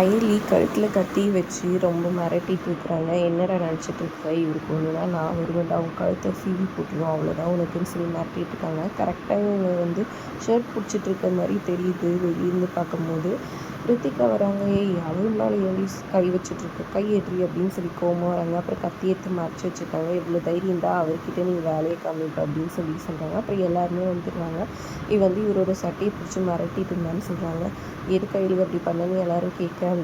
ஐலி கழுத்தில் கத்தி வச்சு ரொம்ப மிரட்டிட்டு இருக்கிறாங்க. என்னடா நினச்சிட்டு இருக்க? இவருக்கு ஒன்றுனா நான் வருவேன்டா. அவங்க கழுத்தை சீவி போட்டுருவோம். அவ்வளோதான் உனக்குன்னு சொல்லி மிரட்டிட்டு இருக்காங்க. கரெக்டாக இவங்க வந்து ஷர்ட் பிடிச்சிட்டு இருக்க மாதிரி தெரியுது. வெளியிருந்து பார்க்கும்போது. ரித்திகா வராங்க ஏய் அவள் மேலே கை வச்சுட்ருக்கு கை ஏற்றி அப்படின்னு சொல்லி கோமா வராங்க. அப்புறம் கத்தி எடுத்து மறைச்சி வச்சுருக்காங்க. இவ்வளோ தைரியம் தான் அவர்கிட்ட நீ வேலையை காமிப்ப அப்படின்னு சொல்லி சொல்கிறாங்க அப்புறம் எல்லாருமே வந்துடுறாங்க. இவ வந்து இவரோட சட்டையை பிடிச்சி மிரட்டிட்டு இருந்தான்னு சொல்கிறாங்க எது கையில் அப்படி பண்ணன்னு எல்லாரும் கேட்க.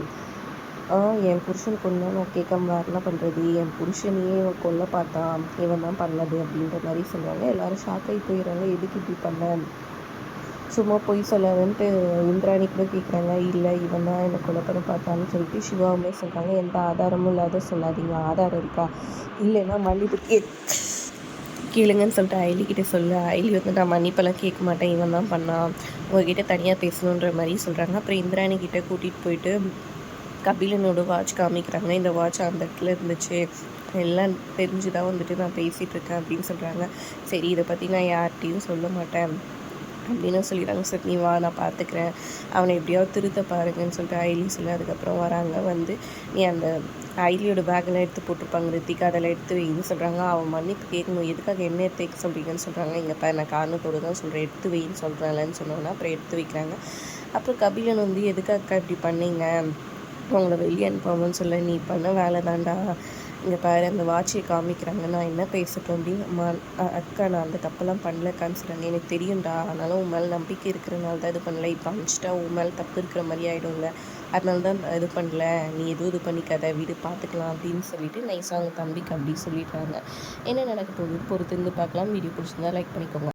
என் புருஷன் கொண்டா நான் கேட்காம வேறலாம் என்ன பண்ணுறது என் புருஷனையே இவன் கொல்ல பார்த்தான். இவன் தான் பண்ணது அப்படின்ற மாதிரி சொல்கிறாங்க எல்லாரும் ஷாக் ஆகி போயிடுறாங்க. எதுக்கு இப்படி பண்ண? சும்மா பொய் சொல்லாதன்ட்டு இந்திராணி கூட கேட்குறாங்க இல்லை இவன் தான் என்னை கொலை பண்ண பார்த்தான்னு சொல்லிட்டு சிவாவுமே சொல்கிறாங்க எந்த ஆதாரமும் இல்லாத சொல்லாதீங்க. ஆதாரம் இருக்கா? இல்லைன்னா மன்னிப்பு கே கேளுங்கன்னு சொல்லிட்டு ஐலிக்கிட்ட சொல்ல. ஐலி வந்து நான் மன்னிப்பெல்லாம் கேட்க மாட்டேன். இவன் தான் பண்ணான் உங்ககிட்ட தனியாக பேசணுன்ற மாதிரி சொல்கிறாங்க அப்புறம் இந்திராணி கிட்டே கூட்டிகிட்டு போயிட்டு கபிலனோட வாட்ச் காமிக்கிறாங்க. இந்த வாட்ச் அந்த இடத்துல இருந்துச்சு. எல்லாம் தெரிஞ்சு தான் வந்துட்டு நான் பேசிகிட்டு இருக்கேன் அப்படின்னு சொல்கிறாங்க சரி இதை பற்றி நான் யார்கிட்டையும் சொல்ல மாட்டேன். அப்படின்னு சொல்லிடுறாங்க. சார் நீ வா நான் பார்த்துக்கிறேன். அவனை எப்படியாவது திருத்த பாருங்கன்னு சொல்லிட்டு ஐலி சொல்லி அதுக்கப்புறம் வராங்க. வந்து நீ அந்த ஐலியோட பேக்கெல்லாம் எடுத்து போட்டிருப்பாங்க ரித்திகா அதெல்லாம் எடுத்து வைன்னு சொல்கிறாங்க அவன் மன்னிப்பு கேட்கணும். எதுக்காக என்ன எடுத்து வைக்க சொல்கிறீங்கன்னு சொல்கிறாங்க இங்கேப்பா நான் காரணத்தோடு தான் சொல்கிறேன் எடுத்து வைன்னு சொல்கிறேன்லன்னு சொன்னோன்னா அப்புறம் எடுத்து வைக்கிறாங்க. அப்புறம் கபிலன் வந்து எதுக்காக இப்படி பண்ணீங்க? உங்களை வெளியே அனுப்பாமன்னு சொல்ல நீ பண்ண வேலை தான்டா. இங்கே பாரு அந்த வாட்சியை காமிக்கிறாங்க நான் என்ன பேசட்டும் அப்படின்னு அம்மா அக்கா நான் அந்த தப்பெல்லாம் பண்ணலக்கான்னு சொல்கிறாங்க எனக்கு தெரியும்டா. அதனால உன் மேலே நம்பிக்கை இருக்கிறனால தான் இது பண்ணல. இப்போ அனுப்பிச்சிட்டா உன் மேலே தப்பு இருக்கிற மாதிரி ஆகிடும்ல அதனால தான் இது பண்ணல. நீ எதுவும் இது பண்ணிக்காத. வீடு பார்த்துக்கலாம் அப்படின்னு சொல்லிட்டு நைஸாக அவங்க தம்பிக்கு அப்படி சொல்லிடுறாங்க என்ன நடக்க போகுது? பொறுத்து இருந்து பார்க்கலாம். வீடியோ பிடிச்சிருந்தா லைக் பண்ணிக்கோங்க.